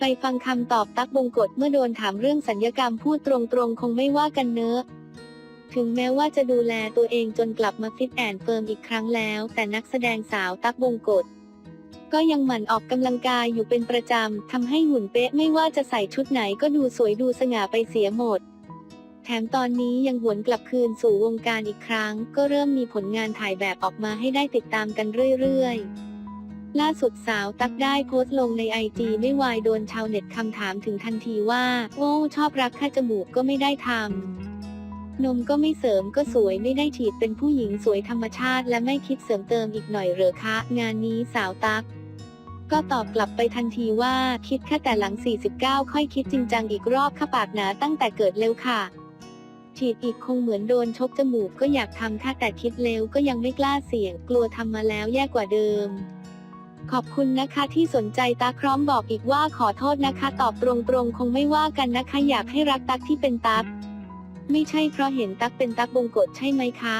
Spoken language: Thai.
ไปฟังคำตอบตักบงกฎเมื่อโดนถามเรื่องสัญญกรรมพูดตรงๆ คงไม่ว่ากันเนอะถึงแม้ว่าจะดูแลตัวเองจนกลับมาฟิตแอนเฟิร์มอีกครั้งแล้ว แต่นักแสดงสาวตักบงกฎก็ยังหมั่นออกกำลังกายอยู่เป็นประจำทำให้หุ่นเป๊ะไม่ว่าจะใส่ชุดไหนก็ดูสวยดูสง่าไปเสียหมด แถมตอนนี้ยังหวนกลับคืนสู่วงการอีกครั้ง ก็เริ่มมีผลงานถ่ายแบบออกมาให้ได้ติดตามกันเรื่อยๆ ล่าสุดสาวตักได้โพสต์ลงในไอจีไม่วายโดนชาวเน็ตคำถามถึงทันทีว่า โอ้ชอบรักแค่จมูกก็ไม่ได้ทำนมก็ไม่เสริมก็สวยไม่ได้ฉีดเป็นผู้หญิงสวยธรรมชาติ และไม่คิดเสริมเติมอีกหน่อยเหรอคะ งานนี้สาวตักก็ตอบกลับไปทันทีว่าคิดแค่แต่หลัง 49 ค่อยคิดจริงจังอีกรอบค่ะปากหนาตั้งแต่เกิดเร็วค่ะ ฉีดอีกคงเหมือนโดนชกจมูกก็อยากทำค่ะแต่คิดเร็วก็ยังไม่กล้าเสี่ยง กลัวทำมาแล้วแย่กว่าเดิม ขอบคุณนะคะที่สนใจตาพร้อมบอกอีกว่าขอโทษนะคะ ตอบตรงๆ คงไม่ว่ากันนะคะ อยากให้รักตักที่เป็นตัก ไม่ใช่เพราะเห็นตักเป็นตักบงกฎใช่ไหมคะ